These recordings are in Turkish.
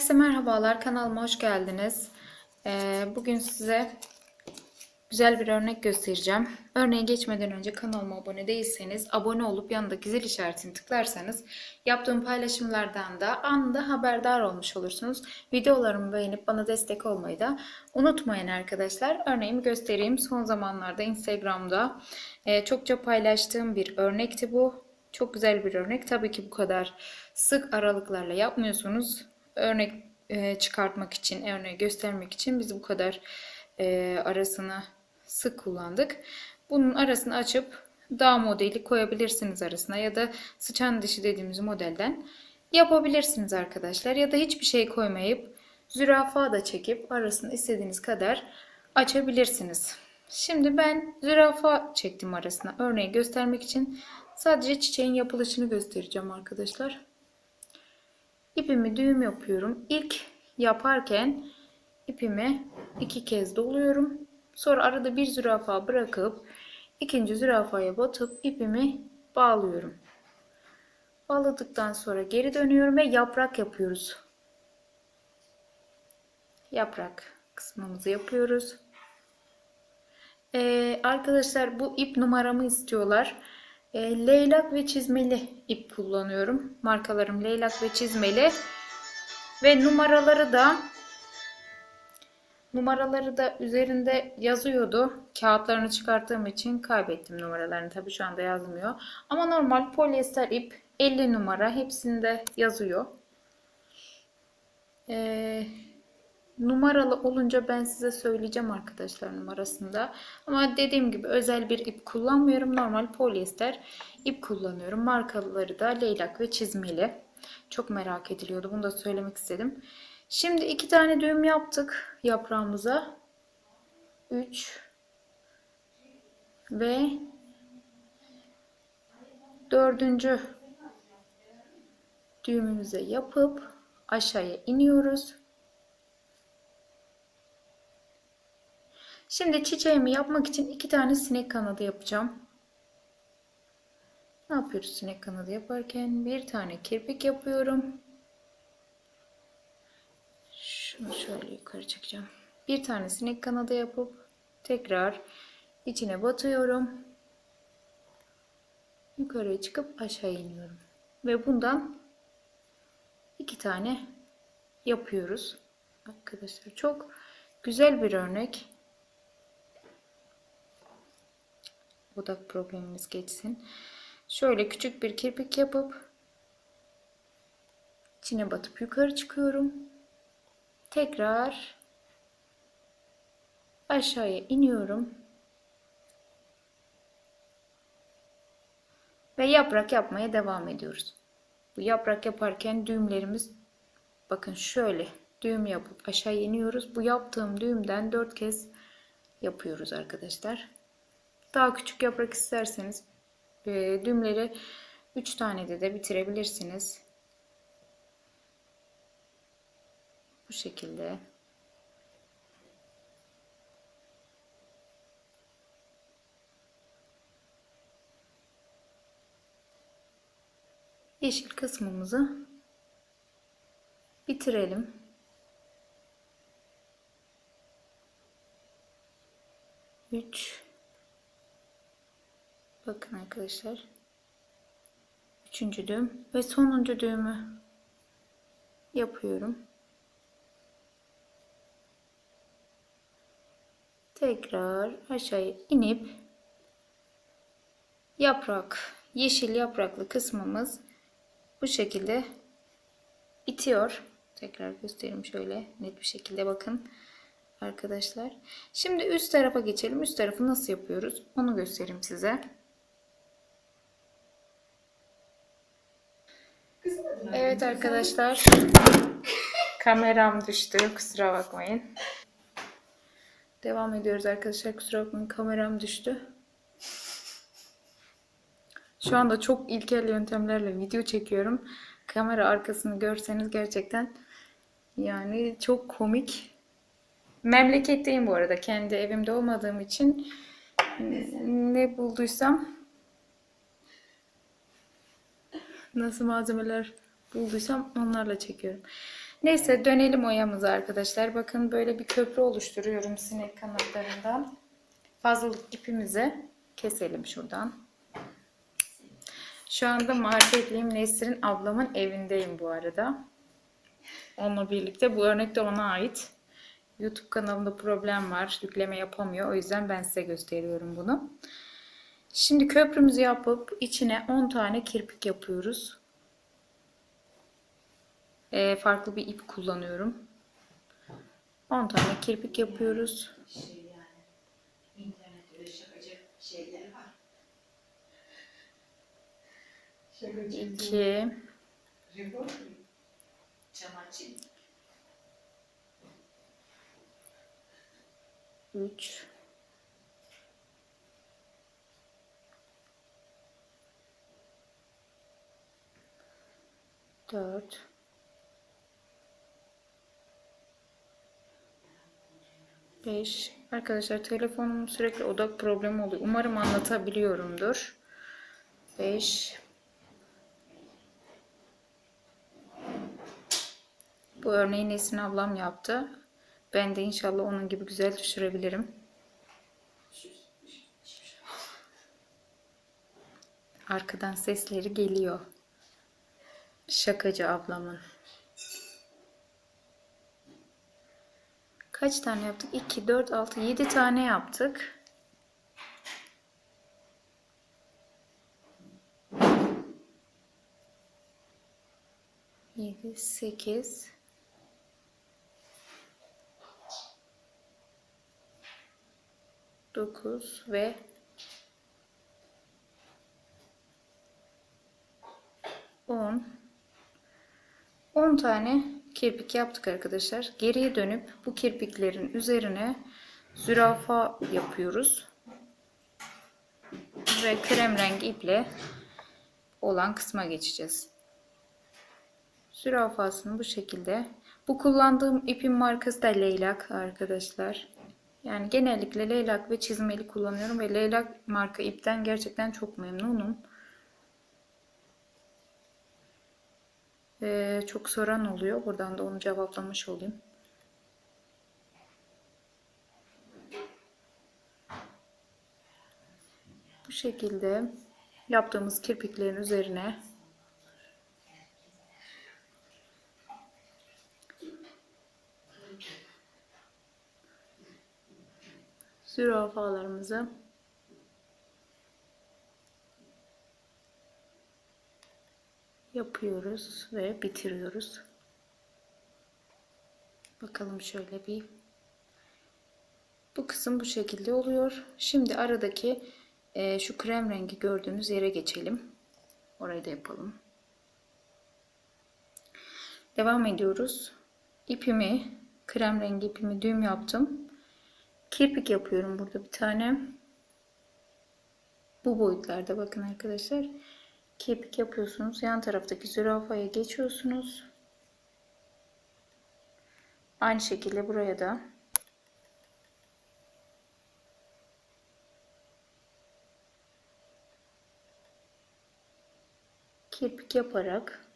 Herkese merhabalar. Kanalıma hoş geldiniz. Ee, bugün size güzel bir örnek göstereceğim. Örneğe geçmeden önce kanalıma abone değilseniz abone olup yanındaki zil işaretini tıklarsanız yaptığım paylaşımlardan da anında haberdar olmuş olursunuz. Videolarımı beğenip bana destek olmayı da unutmayın arkadaşlar. Örneğimi göstereyim. Son zamanlarda Instagram'da e, çokça paylaştığım bir örnekti bu. Çok güzel bir örnek. Tabii ki bu kadar sık aralıklarla yapmıyorsunuz. Örnek e, çıkartmak için, örneği göstermek için biz bu kadar e, arasını sık kullandık. Bunun arasını açıp dağ modeli koyabilirsiniz arasına ya da sıçan dişi dediğimiz modelden yapabilirsiniz arkadaşlar. Ya da hiçbir şey koymayıp zürafa da çekip arasını istediğiniz kadar açabilirsiniz. Şimdi ben zürafa çektim arasına. Örneği göstermek için sadece çiçeğin yapılışını göstereceğim arkadaşlar. İpimi düğüm yapıyorum. İlk yaparken ipimi iki kez doluyorum. Sonra arada bir zürafa bırakıp ikinci zürafaya batıp ipimi bağlıyorum. Bağladıktan sonra geri dönüyorum ve yaprak yapıyoruz. Yaprak kısmımızı yapıyoruz. Ee, arkadaşlar bu ip numaramı istiyorlar. E, leylak ve çizmeli ip kullanıyorum. Markalarım leylak ve çizmeli. Ve numaraları da numaraları da üzerinde yazıyordu. Kağıtlarını çıkarttığım için kaybettim numaralarını. Tabii şu anda yazmıyor. Ama normal polyester ip 50 numara hepsinde yazıyor. Eee numaralı olunca ben size söyleyeceğim arkadaşlar numarasında. Ama dediğim gibi özel bir ip kullanmıyorum. Normal polyester ip kullanıyorum. Markaları da leylak ve çizmeli. Çok merak ediliyordu. Bunu da söylemek istedim. Şimdi iki tane düğüm yaptık yaprağımıza. 3 ve dördüncü düğümümüze yapıp aşağıya iniyoruz. Şimdi çiçeğimi yapmak için iki tane sinek kanadı yapacağım. Ne yapıyoruz sinek kanadı yaparken? Bir tane kirpik yapıyorum. Şunu şöyle yukarı çekeceğim. Bir tane sinek kanadı yapıp tekrar içine batıyorum. Yukarıya çıkıp aşağı iniyorum. Ve bundan iki tane yapıyoruz. Arkadaşlar çok güzel bir örnek. Odak problemimiz geçsin. Şöyle küçük bir kirpik yapıp içine batıp yukarı çıkıyorum. Tekrar aşağıya iniyorum. Ve yaprak yapmaya devam ediyoruz. Bu yaprak yaparken düğümlerimiz bakın şöyle düğüm yapıp aşağı iniyoruz. Bu yaptığım düğümden 4 kez yapıyoruz arkadaşlar. Daha küçük yaprak isterseniz e, düğümleri 3 tane de de bitirebilirsiniz. Bu şekilde. Yeşil kısmımızı bitirelim. Üç Bakın arkadaşlar. Üçüncü düğüm ve sonuncu düğümü yapıyorum. Tekrar aşağıya inip yaprak, yeşil yapraklı kısmımız bu şekilde bitiyor. Tekrar göstereyim şöyle net bir şekilde bakın arkadaşlar. Şimdi üst tarafa geçelim. Üst tarafı nasıl yapıyoruz? Onu göstereyim size. Evet arkadaşlar. Kameram düştü. Kusura bakmayın. Devam ediyoruz arkadaşlar. Kusura bakmayın. Kameram düştü. Şu anda çok ilkel yöntemlerle video çekiyorum. Kamera arkasını görseniz gerçekten yani çok komik. Memleketteyim bu arada. Kendi evimde olmadığım için ne bulduysam nasıl malzemeler bulduysam onlarla çekiyorum. Neyse dönelim oyamıza arkadaşlar. Bakın böyle bir köprü oluşturuyorum sinek kanatlarından. Fazlalık ipimizi keselim şuradan. Şu anda marketliyim. Nesrin ablamın evindeyim bu arada. Onunla birlikte. Bu örnek de ona ait. YouTube kanalında problem var. Yükleme yapamıyor. O yüzden ben size gösteriyorum bunu. Şimdi köprümüzü yapıp içine 10 tane kirpik yapıyoruz. Ee, farklı bir ip kullanıyorum. 10 tane kirpik yapıyoruz. Şey yani şakacı var. Şakacı. 2 Ribon. 4 5 Arkadaşlar telefonum sürekli odak problemi oluyor. Umarım anlatabiliyorumdur. 5 Bu örneği Nesin ablam yaptı. Ben de inşallah onun gibi güzel düşürebilirim. Arkadan sesleri geliyor. Şakacı ablamın. Kaç tane yaptık? 2, 4, 6, 7 tane yaptık. Yedi, sekiz. Dokuz ve on. 10 tane kirpik yaptık arkadaşlar. Geriye dönüp bu kirpiklerin üzerine zürafa yapıyoruz. Ve krem rengi iple olan kısma geçeceğiz. Zürafasını bu şekilde. Bu kullandığım ipin markası da leylak arkadaşlar. Yani genellikle leylak ve çizmeli kullanıyorum ve leylak marka ipten gerçekten çok memnunum. Ee, çok soran oluyor. Buradan da onu cevaplamış olayım. Bu şekilde yaptığımız kirpiklerin üzerine zürafalarımızı yapıyoruz ve bitiriyoruz. Bakalım şöyle bir. Bu kısım bu şekilde oluyor. Şimdi aradaki e, şu krem rengi gördüğünüz yere geçelim. Orayı da yapalım. Devam ediyoruz. İpimi, krem rengi ipimi düğüm yaptım. Kirpik yapıyorum burada bir tane. Bu boyutlarda bakın arkadaşlar. Kirpik yapıyorsunuz. Yan taraftaki zürafaya geçiyorsunuz. Aynı şekilde buraya da kirpik yaparak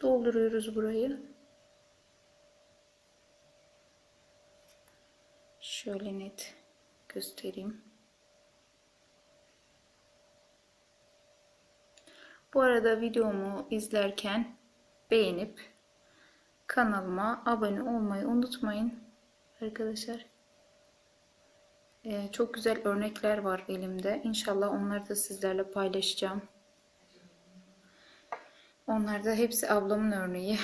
dolduruyoruz burayı. Şöyle net göstereyim. Bu arada videomu izlerken beğenip kanalıma abone olmayı unutmayın arkadaşlar. Ee, çok güzel örnekler var elimde. İnşallah onları da sizlerle paylaşacağım. Onlar da hepsi ablamın örneği.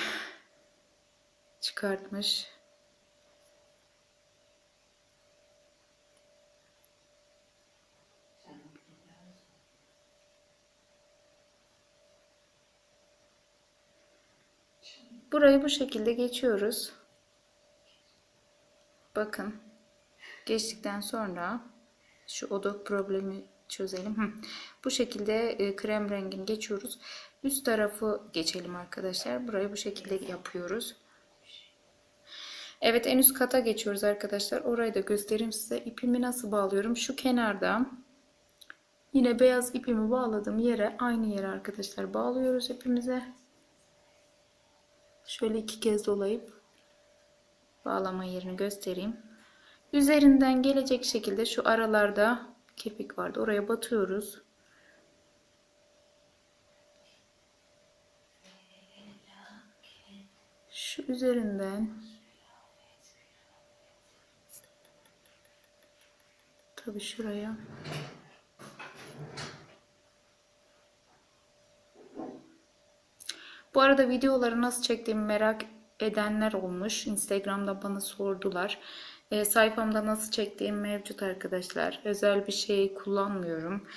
Çıkartmış. Burayı bu şekilde geçiyoruz. Bakın. Geçtikten sonra şu odak problemi çözelim. Bu şekilde e, krem rengini geçiyoruz. Üst tarafı geçelim arkadaşlar. Burayı bu şekilde yapıyoruz. Evet en üst kata geçiyoruz arkadaşlar. Orayı da göstereyim size. İpimi nasıl bağlıyorum? Şu kenarda Yine beyaz ipimi bağladığım yere aynı yere arkadaşlar bağlıyoruz ipimize. Şöyle iki kez dolayıp bağlama yerini göstereyim. Üzerinden gelecek şekilde şu aralarda kepik vardı. Oraya batıyoruz. Şu üzerinden tabii şuraya Arada videoları nasıl çektiğimi merak edenler olmuş. Instagram'da bana sordular. E, sayfamda nasıl çektiğim mevcut arkadaşlar. Özel bir şey kullanmıyorum.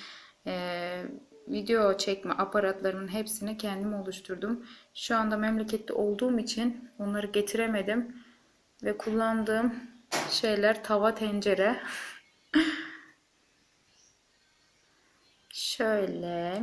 E, video çekme aparatlarımın hepsini kendim oluşturdum. Şu anda memlekette olduğum için onları getiremedim. Ve kullandığım şeyler tava tencere. Şöyle